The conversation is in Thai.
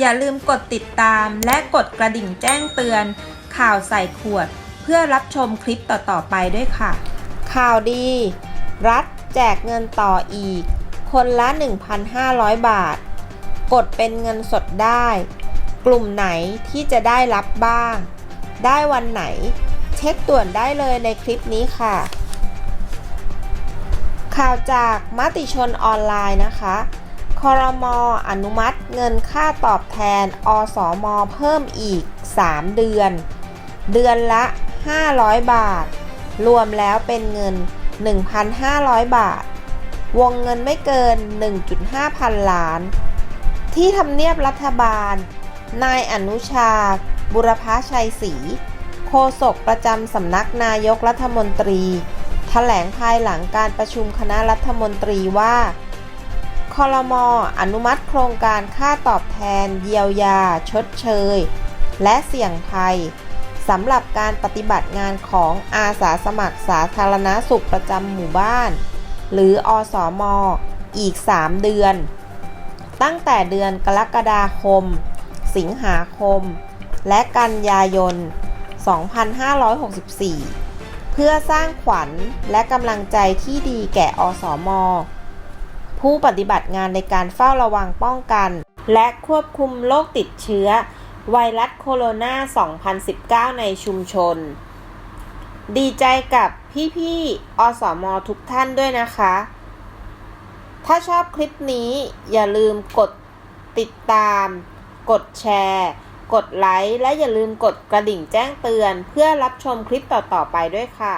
อย่าลืมกดติดตามและกดกระดิ่งแจ้งเตือน ข่าวใส่ขวด เพื่อรับชมคลิปต่อ ๆ ไปด้วยค่ะ ข่าวดี รัฐแจกเงินต่ออีก คนละ 1,500 บาท กดเป็นเงินสดได้ กลุ่มไหนที่จะได้รับบ้าง ได้วันไหน เช็คด่วนได้เลยในคลิปนี้ค่ะ ข่าวจากมติชนออนไลน์นะคะ คอรมออนุมัติเงินค่าตอบแทน อสมอเพิ่มอีก 3 เดือน เดือนละ 500 บาท รวมแล้วเป็นเงิน 1,500 บาท วงเงินไม่เกิน 1.5 พันล้าน ที่ทำเนียบรัฐบาล นายอนุชา บุรพชัยศรีโฆษกประจำสำนักนายกรัฐมนตรี แถลงภายหลังการประชุมคณะรัฐมนตรีว่า อรมออนุมัติโครงการค่าตอบแทน เยียวยา ชดเชย และเสี่ยงภัยสำหรับการปฏิบัติงานของอาสาสมัครสาธารณสุขประจำหมู่บ้าน หรืออสอมอีก 3 เดือน ตั้งแต่เดือนกรกฎาคม สิงหาคม และกันยายน 2564 เพื่อสร้างขวัญและกำลังใจที่ดีแก่อสม ผู้ปฏิบัติงานในการเฝ้าระวังป้องกัน และควบคุมโรคติดเชื้อ ไวรัสโคโรนา 2019 ในชุมชน ดีใจกับพี่ๆ อสมทุกท่านด้วยนะคะ ถ้าชอบคลิปนี้อย่าลืมกดติดตาม กดแชร์ กดไลค์ และอย่าลืมกดกระดิ่งแจ้งเตือน เพื่อรับชมคลิปต่อๆไปด้วยค่ะ